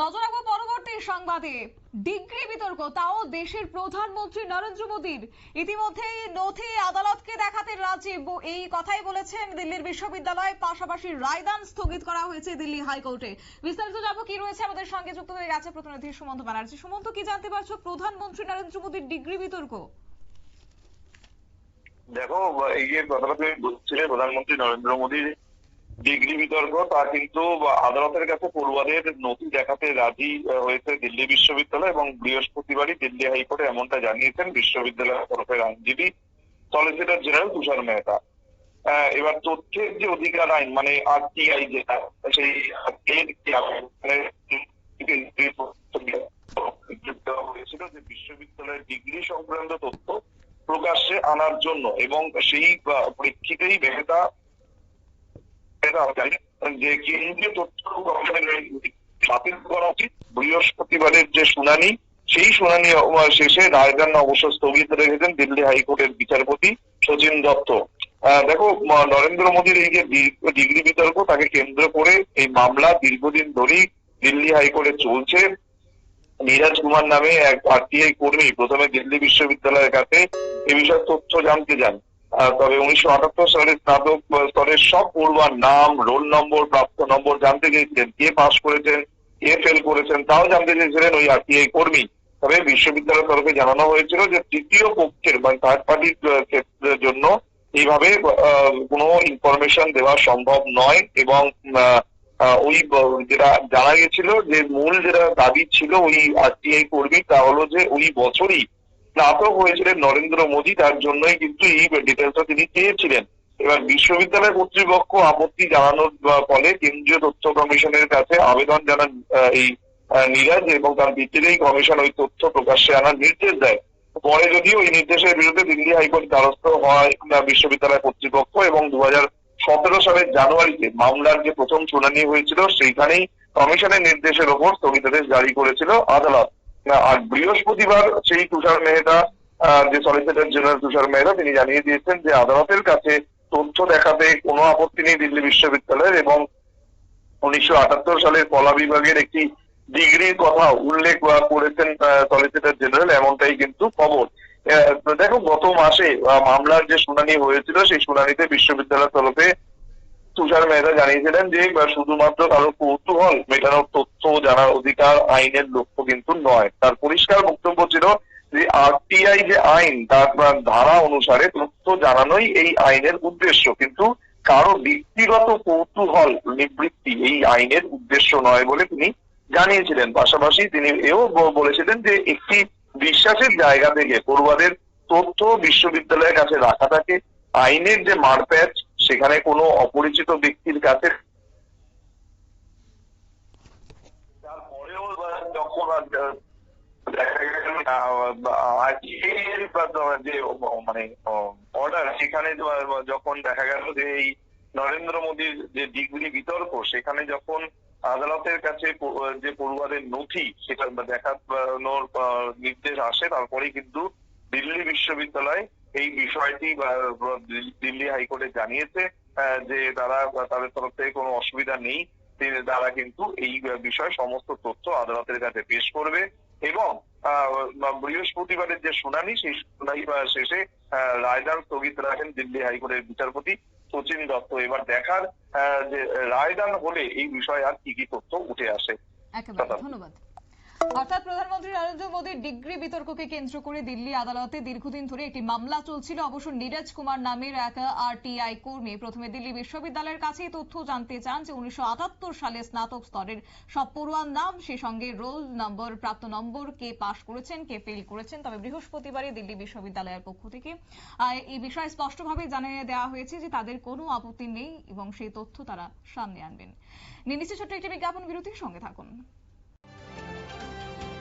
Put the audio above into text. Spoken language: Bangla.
নজর রাখব পরবর্তী সংবাদে। ডিগ্রি বিতর্ক, তাও দেশের প্রধানমন্ত্রী নরেন্দ্র মোদীর। ইতিমধ্যেই নথি আদালতকে দেখাতে রাজি। এই কথাই বলেছেন দিল্লির বিশ্ববিদ্যালয়, পাশাপাশি রায়দান স্থগিত করা হয়েছে দিল্লি হাইকোর্টে। বিস্তারিত যাব কি রয়েছে আমাদের সঙ্গে যুক্ত হয়ে গেছে প্রতিনিধি সুমন্ত ব্যানার্জি। সুমন্ত, কি জানতে পারছ প্রধানমন্ত্রী নরেন্দ্র মোদীর ডিগ্রি বিতর্ক? দেখো, এই যে কথাটা তুমি বলছিলে, প্রধানমন্ত্রী নরেন্দ্র মোদীর ডিগ্রি বিতর্ক, তা কিন্তু আদালতের কাছে পড়ুয়াদের নথি দেখাতে রাজি হয়েছে দিল্লি বিশ্ববিদ্যালয় এবং বৃহস্পতিবারই দিল্লি হাইকোর্টে এমনটা জানিয়েছেন বিশ্ববিদ্যালয়ের তরফের আইনজীবী সলিসিটর জেনারেল তুষার মেহতা। এবার তথ্যের যে অধিকার আইন মানে আরটিআই যেটা, সেই বিশ্ববিদ্যালয়ের ডিগ্রি সংক্রান্ত তথ্য প্রকাশ্যে আনার জন্য এবং সেই প্রেক্ষিতেই মেহতা বৃহস্পতিবারের যে শুনানি, সেই শুনানি শেষে রায়দান অবশ্য স্থগিত রেখেছেন দিল্লি হাইকোর্টের বিচারপতি সচিন দত্ত। দেখো নরেন্দ্র মোদীর এই যে ডিগ্রি বিতর্ক, তাকে কেন্দ্র করে এই মামলা দীর্ঘদিন ধরেই দিল্লি হাইকোর্টে চলছে। নীরজ কুমার নামে এক আরটিআই কর্মী প্রথমে দিল্লি বিশ্ববিদ্যালয়ের কাছে এ বিষয়ে তথ্য জানতে যান। তবে উনিশশো আটাত্তর সালের স্নাতক স্তরের সব পড়ুয়ার নাম, রোল নম্বর, প্রাপ্ত নম্বর জানতে চেয়েছিলেন। কে পাস করেছেন, কে ফেল করেছেন, তাও জানতে চেয়েছিলেন ওই আরটিআই কর্মী। তবে বিশ্ববিদ্যালয়ের তরফে জানানো হয়েছিল যে তৃতীয় পক্ষের মানে থার্ড পার্টির ক্ষেত্রের জন্য এইভাবে কোনো ইনফরমেশন দেওয়া সম্ভব নয় এবং ওই যেটা জানা গেছিল যে মূল যেটা দাবি ছিল ওই আরটিআই কর্মী তা হলো যে ওই বছরই স্নাতক হয়েছিলেন নরেন্দ্র মোদী, তার জন্যই কিন্তু এই ডিটেলসটা তিনি চেয়েছিলেন এবার বিশ্ববিদ্যালয় কর্তৃপক্ষ আপত্তি জানানোর ফলে কেন্দ্রীয় তথ্য কমিশনের কাছে আবেদন জানান এই নীরাজ এবং তার ভিত্তিতেই কমিশন ওই তথ্য প্রকাশ্যে আনার নির্দেশ দেয়। পরে যদিও এই নির্দেশের বিরুদ্ধে দিল্লি হাইকোর্ট দ্বারস্থ হয় বিশ্ববিদ্যালয় কর্তৃপক্ষ এবং দু সতেরো সালের জানুয়ারিতে মামলার যে প্রথম শুনানি হয়েছিল, সেইখানেই কমিশনের নির্দেশের ওপর স্থগিতাদেশ জারি করেছিল আদালত। আর বৃহস্পতিবার সেই তুষার মেহতা যে সলিসিটর জেনারেল তুষার মেহতা, তিনি জানিয়ে দিয়েছেন যে আদালতের কাছে তথ্য দেখাতে কোনো আপত্তি নেই দিল্লি বিশ্ববিদ্যালয়ের এবং উনিশশো আটাত্তর সালের কলা বিভাগের একটি ডিগ্রির কথা উল্লেখ করেছেন সলিসিটর জেনারেল এমনটাই কিন্তু খবর। দেখো, গত মাসে মামলার যে শুনানি হয়েছিল, সেই শুনানিতে বিশ্ববিদ্যালয়ের তরফে তুষার মেহতা জানিয়েছিলেন যে শুধুমাত্র কারও কৌতূহল মেটানোর তথ্য জানার অধিকার আইনের লক্ষ্য কিন্তু নয়। তার পরিষ্কার বক্তব্য ছিল যে আরটিআই যে আইন, তার ধারা অনুসারে তথ্য জানানোই এই আইনের উদ্দেশ্য। কিন্তু কারও ব্যক্তিগত কৌতূহল, নিবৃত্তি এই আইনের উদ্দেশ্য নয় বলে তিনি জানিয়েছিলেন। পাশাপাশি তিনি এও বলেছিলেন যে, একটি বিশ্বাসের জায়গা থেকে পড়ুয়াদের তথ্য বিশ্ববিদ্যালয়ের কাছে রাখা থাকে। আইনের যে মারপ্যাচ সেখানে কোনো অপরিচিত ব্যক্তির কাছে যখন মানে অর্ডার সেখানে যখন দেখা গেল যে এই নরেন্দ্র মোদীর যে ডিগ্রি বিতর্ক, সেখানে যখন আদালতের কাছে যে পড়ুয়াদের নথি, সেটা দেখানোর নির্দেশ আসে তারপরে কিন্তু দিল্লি বিশ্ববিদ্যালয় এই বিষয়টি দিল্লি হাইকোর্টে জানিয়েছে যে তারা তাদের তরফ থেকে কোনো অসুবিধা নেই। তারা কিন্তু এই বিষয়ে সমস্ত তথ্য আদালতের কাছে পেশ করবে এবং বৃহস্পতিবারের যে শুনানি সেই শুনানি শেষে রায়দান স্থগিত রাখেন দিল্লি হাইকোর্টের বিচারপতি সচিন দত্ত। এবার দেখার যে রায়দান হলে এই বিষয়ে আর কি কি তথ্য উঠে আসে। ধন্যবাদ। অর্থাৎ প্রধানমন্ত্রী নরেন্দ্র মোদীর ডিগ্রি বিতর্ককে কেন্দ্র করে দিল্লি আদালতে দীর্ঘদিন ধরে একটি মামলা চলছিল। অবশ্য নীরজ কুমার নামের এক আরটিআই কর্মী প্রথমে দিল্লি বিশ্ববিদ্যালয়ের কাছেই তথ্য জানতে চান যে উনিশশো সালে স্নাতক স্তরের সব পড়ুয়ার নাম সে সঙ্গে রোল নম্বর, প্রাপ্ত নম্বর, কে পাশ করেছেন, কে ফেল করেছেন। তবে বৃহস্পতিবারই দিল্লি বিশ্ববিদ্যালয়ের পক্ষ থেকে এই বিষয়ে স্পষ্টভাবে জানিয়ে দেওয়া হয়েছে যে তাদের কোনো আপত্তি নেই এবং সেই তথ্য তারা সামনে আনবেন। নিয়ে ছোট্ট একটি বিজ্ঞাপন বিরতির সঙ্গে থাকুন।